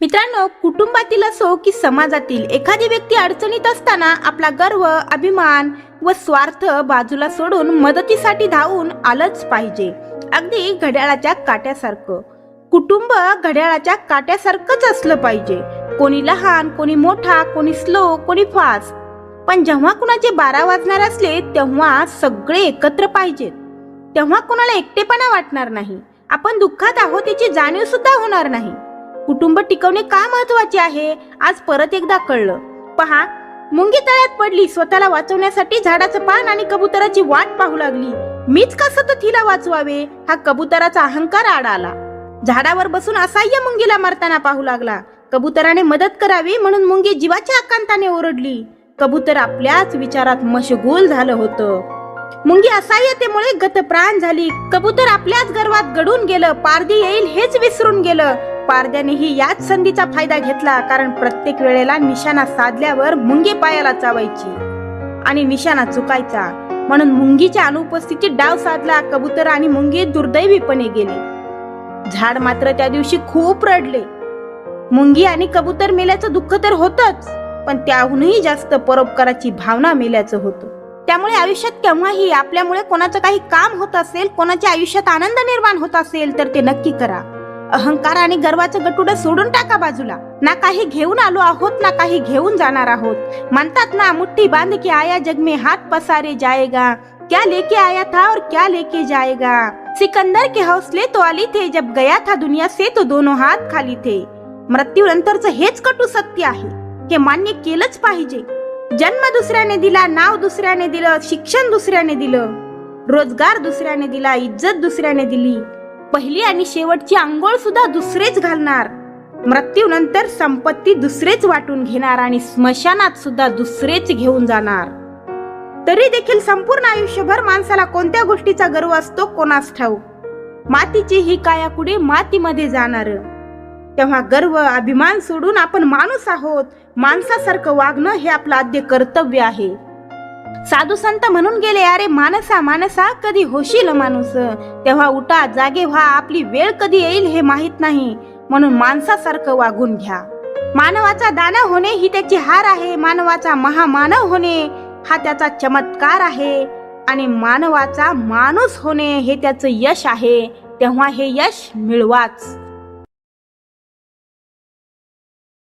मित्रांनो कुटुंबातील असो की समाजातील एखादी व्यक्ती अडचणीत असताना आपला गर्व अभिमान व स्वार्थ बाजूला सोडून मदतीसाठी धावून आलंच पाहिजे. अगदी घड्याळाच्या काट्यासारखं. कुटुंब घड्याळाच्या काट्यासारखंच असलं पाहिजे. कोणी लहान कोणी मोठा कोणी स्लो कोणी फास्ट पण जेव्हा कुणाचे बारा वाजणार असले तेव्हा सगळे एकत्र पाहिजेत. तेव्हा कुणाला एकटेपणा वाटणार नाही. आपण दुःखात आहोत याची जाणीव सुद्धा होणार नाही. कुटुंब टिकवणे का महत्त्वाचे आहे? आज परत एकदा कळलं. पहा मुंगी तळ्यात पडली स्वतःला वाचवण्यासाठी झाडाचं पान आणि कबुतराची वाट पाहू लागली. मीच का सतत हिला वाचवावे? हा कबुतराचा अहंकार आड आला. झाडावर बसून असह्य मुंगीला मरताना पाहू लागला. कबुतराने मदत करावी म्हणून मुंगी जीवाच्या आकांताने ओरडली. कबूतर आपल्याच विचारात मशगूल झालं होतं. मुंगी असह्यतेमुळे गतप्राण झाली. कबूतर आपल्याच गर्वात गडून गेलं. पारदी येईल हेच विसरून गेलं. पारद्यानेही याच संधीचा फायदा घेतला कारण प्रत्येक वेळेला निशाणा साधल्यावर मुंगी पायाला चावायची. आणि निशाणा चुकायचा. म्हणून मुंगीच्या अनुपस्थितीत डाव साधला कबूतर आणि मुंगी दुर्दैवीपणे गेले. झाड मात्र त्या दिवशी खूप रडले. मुंगी आणि कबूतर मेल्याचं दुःख तर होतच पण त्याहूनही जास्त परोपकाराची भावना मेल्याचं होतं. त्यामुळे आयुष्यात केव्हाही आपल्यामुळे कोणाचं काही काम होत असेल कोणाच्या आयुष्यात आनंद निर्माण होत असेल तर ते नक्की करा. अहंकार आणि गर्वाचं गटुडं सोडून टाका बाजूला. ना काही घेऊन आलो आहोत ना काही घेऊन जाणार आहोत. म्हणतात ना मुठ्ठी बांध के आया जग में पसारे जाएगा क्या लेके आया था और क्या लेके जाएगा सिकंदर के हौसले तो आली थे जब गया था दुनिया से तो दोनों हात खाली थे. मृत्यूनंतरच हेच कटू सत्य आहे हे मान्य केलंच पाहिजे. जन्म दुसऱ्याने दिला नाव दुसऱ्याने दिलं शिक्षण दुसऱ्याने दिलं रोजगार दुसऱ्याने दिला इज्जत दुसऱ्याने दिली. पहिली आणि शेवटची आंघोळ सुद्धा दुसरेच घालणार. मृत्यूनंतर संपत्ती दुसरेच वाटून घेणार आणि स्मशानात सुद्धा दुसरेच घेऊन जाणार. तरी देखील संपूर्ण आयुष्यभर माणसाला कोणत्या गोष्टीचा गर्व असतो कोणास ठाऊक? मातीची ही कायाकुडी मातीमध्ये जाणार? तेव्हा गर्व अभिमान सोडून आपण माणूस आहोत. माणसासारखं वागणं हे आपलं आद्य कर्तव्य आहे. साधू संत म्हणून गेले अरे मानसा मानसा कधी होशील माणूस? तेव्हा उठा जागे व्हा आपली वेळ कधी येईल हे माहीत नाही. म्हणून माणसासारखं वागून घ्या. मानवाचा दाना होणे ही त्याची हार आहे. मानवाचा महामानव होणे हा त्याचा चमत्कार आहे. आणि मानवाचा माणूस होणे हे त्याचं यश आहे. तेव्हा हे यश मिळवाच.